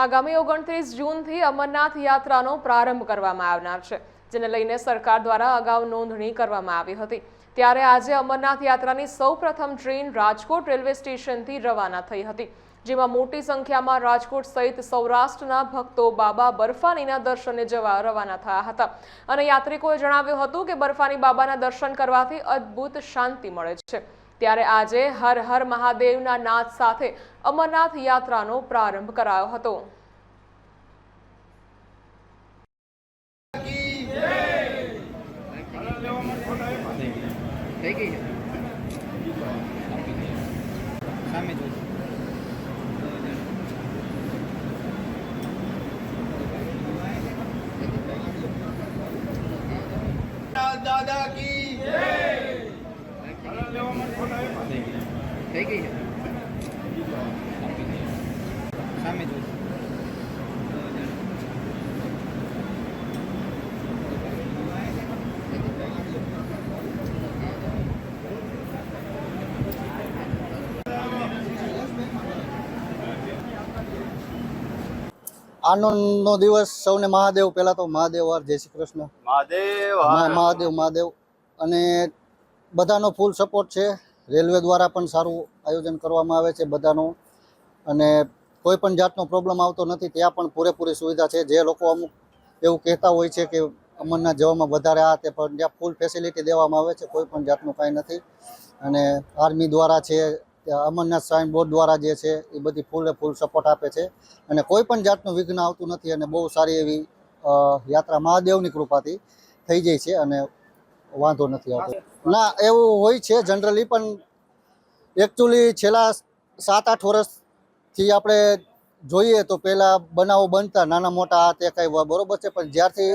આગામી ઓગણત્રીસ જૂનથી અમરનાથ યાત્રાનો પ્રારંભ કરવામાં આવનાર છે, જેને લઈને સરકાર દ્વારા અગાઉ નોંધણી કરવામાં આવી હતી. ત્યારે આજે અમરનાથ યાત્રાની સૌપ્રથમ ટ્રેન રાજકોટ રેલવે સ્ટેશનથી રવાના થઈ હતી, જેમાં મોટી સંખ્યામાં રાજકોટ સહિત સૌરાષ્ટ્રના ભક્તો બાબા બર્ફાનીના દર્શને જવા રવાના થયા હતા. અને યાત્રિકોએ જણાવ્યું હતું કે બર્ફાની બાબાના દર્શન કરવાથી અદ્ભુત શાંતિ મળે છે. ત્યારે આજે હર હર મહાદેવના નાદ સાથે અમરનાથ યાત્રાનો પ્રારંભ કરાયો હતો. દાદા કી થઈ ગઈ છે. સામે જોઈ આનંદનો દિવસ સૌને મહાદેવ. પહેલા તો મહાદેવ વાર જય શ્રી કૃષ્ણ. મહાદેવ મહાદેવ મહાદેવ. અને બધાનો ફૂલ સપોર્ટ છે. રેલવે દ્વારા પણ સારું આયોજન કરવામાં આવે છે બધાનું. અને કોઈ પણ જાતનો પ્રોબ્લેમ આવતો નથી, ત્યાં પણ પૂરેપૂરી સુવિધા છે. જે લોકો અમુક એવું કહેતા હોય છે કે અમરનાથ જવામાં વધારે આ તે પણ ત્યાં ફૂલ ફેસિલિટી દેવામાં આવે છે, કોઈ પણ જાતનું કાંઈ નથી. અને આર્મી દ્વારા છે અમરનાથ સાઇન બોર્ડ દ્વારા જે છે, એ બધી ફૂલે ફૂલ સપોર્ટ આપે છે. અને કોઈ પણ જાતનું વિઘ્ન આવતું નથી અને બહુ સારી એવી યાત્રા મહાદેવની કૃપાથી થઈ જાય છે. અને વાંધો નથી આવતો. ના, એવું હોય છે જનરલી પણ એકચ્યુઅલી છેલ્લા સાત આઠ વર્ષથી આપણે જોઈએ તો પહેલાં બનાવો બનતા, નાના મોટા આ તે કાંઈ બરોબર છે, પણ જ્યારથી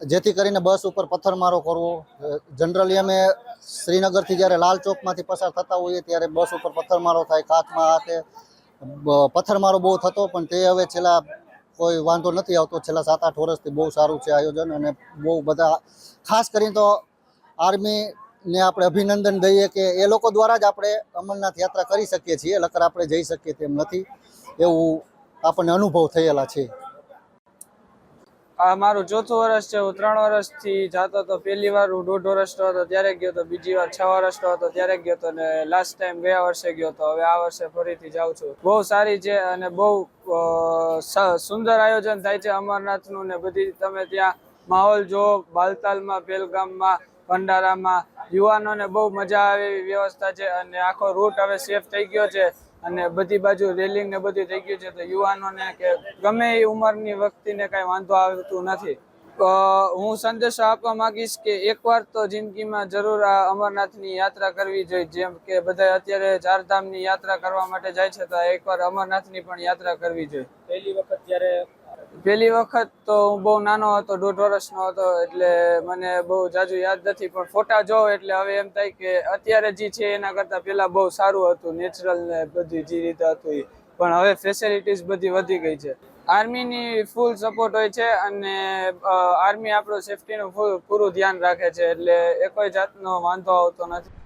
જેથી કરીને બસ ઉપર પથ્થરમારો કરવો જનરલી અમે શ્રીનગરથી જ્યારે લાલ ચોકમાંથી પસાર થતા હોઈએ ત્યારે બસ ઉપર પથ્થરમારો થાય કાચમાં આ તે પથ્થરમારો બહુ થતો, પણ તે હવે છેલ્લા કોઈ વાંધો નથી આવતો. છેલ્લા સાત આઠ વર્ષથી બહુ સારું છે આયોજન અને બહુ બધા, ખાસ કરીને તો આર્મીને આપણે અભિનંદન દઈએ કે એ લોકો દ્વારા જ આપણે અમરનાથ યાત્રા કરી શકીએ છીએ. લકર આપણે જઈ શકીએ તેમ નથી. એવું આપણને અનુભવ થયેલા છે. આ મારું ચોથું વર્ષ છે, હું ત્રણ વર્ષથી જતો હતો. પહેલી વાર હું દોઢ વર્ષનો હતો, ત્યારે ગયો હતો બીજી વાર છ વર્ષનો હતો, ત્યારે ગયો હતો અને લાસ્ટ ટાઈમ ગયા વર્ષે ગયો હતો હવે આ વર્ષે ફરીથી જાઉં છું. બહુ સારી છે અને બહુ સુંદર આયોજન થાય છે અમરનાથનું ને બધી તમે ત્યાં માહોલ જો બાલતાલમાં પેલગામમાં ભંડારામાં. યુવાનોને બહુ મજા આવે એવી વ્યવસ્થા છે અને આખો રૂટ હવે સેફ થઈ ગયો છે. અને બધી બાજુ રેલિંગ ને બધું થઈ ગયું છે, તો યુવાનોને કે ગમે એ ઉંમરની વ્યક્તિને કાંઈ વાંધો આવતું નથી. હું સંદેશો આપવા માંગીશ કે એકવાર તો જિંદગીમાં જરૂર આ અમરનાથની યાત્રા કરવી જોઈએ, જેમ કે બધા અત્યારે ચારધામની યાત્રા કરવા માટે જાય છે, તો એકવાર અમરનાથની પણ યાત્રા કરવી જોઈએ. પહેલી વખત જ્યારે પહેલી વખત તો હું બહુ નાનો હતો, દોઢ વર્ષનો હતો, એટલે મને બહુ જાજુ યાદ નથી, પણ ફોટા જોઉં એટલે હવે એમ થાય કે અત્યારે જે છે એના કરતાં પહેલાં બહુ સારું હતું નેચરલ ને બધી જે રીતે હતું એ. પણ હવે ફેસિલિટીઝ બધી વધી ગઈ છે. આર્મીની ફૂલ સપોર્ટ હોય છે અને આર્મી આપણું સેફટીનું પૂરું ધ્યાન રાખે છે, એટલે એ કોઈ જાતનો વાંધો આવતો નથી.